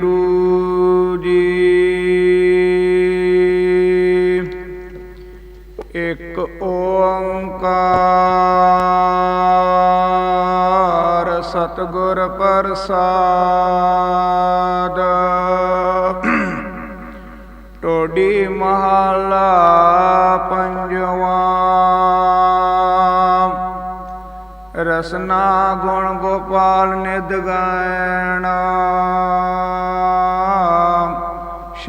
ਵਾਹਿਗੁਰੂ ਜੀ। ਇੱਕ ਓੰਕਾਰ ਸਤਿਗੁਰ ਪ੍ਰਸਾਦ। ਟੋਡੀ ਮਹਲਾ ਪੰਜਵਾ। ਰਸਨਾ ਗੁਣ ਗੋਪਾਲ ਨਿਦ ਗਾਇਣਾ।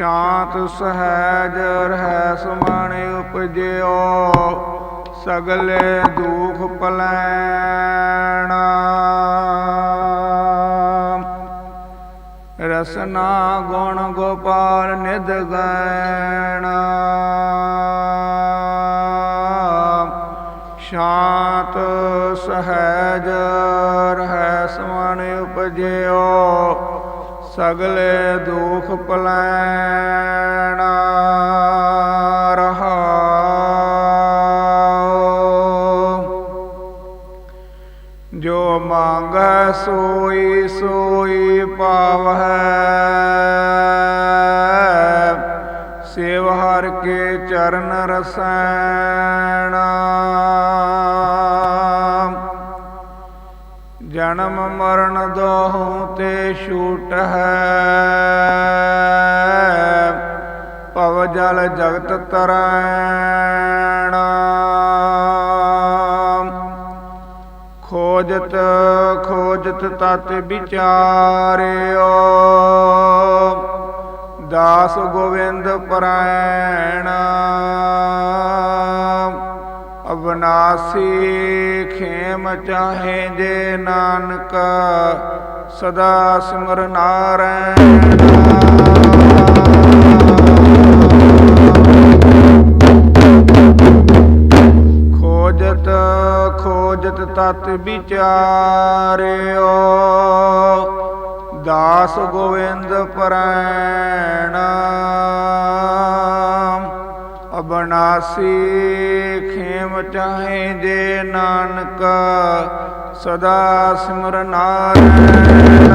ਸ਼ਾਂਤ ਸਹਿਜ ਰਹਿ ਸਮਣ ਉਪਜਿਓ, ਸਗਲੇ ਦੁਖ ਪਲੈਣਾ। ਰਸਨਾ ਗੁਣ ਗੋਪਾਲ ਨਿਧ ਗੈਣਾ। ਸ਼ਾਂਤ ਸਹਿਜ ਰਹਿ ਸਮਨ ਉਪਜਿਓ ਸਗਲੇ ਦੁਖ ਪਲੈਣਾ ਜੋ ਮੰਗੈ ਸੋਈ ਸੋਈ ਪਾਵਹਿ। ਸੇਵ ਹਰ ਕੇ ਚਰਨ ਰਸੈਣਾ। ਜਨਮ ਮਰਨ ਦੋਹੂ ਤੇ ਛੂਟ ਹੈ। ਭਵ ਜਲ ਜਗਤ ਤਰੈਣਾ। ਖੋਜਤ ਖੋਜਤ ਤਤ ਵਿਚਾਰਿਓ। ਦਾਸ ਗੋਵਿੰਦ ਪਰਾਇਣ। ਅਬਨਾਸੀ ਖੇਮ ਚਾਹੇ ਜੇ ਨਾਨਕ, ਸਦਾ ਸਿਮਰ ਨਾਰਾਇਣ। ਖੋਜਤ ਖੋਜਤ ਤਤ ਵਿਚਾਰਿਓ, ਦਾਸ ਗੋਵਿੰਦ ਪਰੈਣ। ਅਬਨਾਸੀ ਖੇਮ ਚਾਹੇ ਜੇ ਨਾਨਕ ਸਦਾ ਸਿਮਰ ਨਾਰਾਇਣ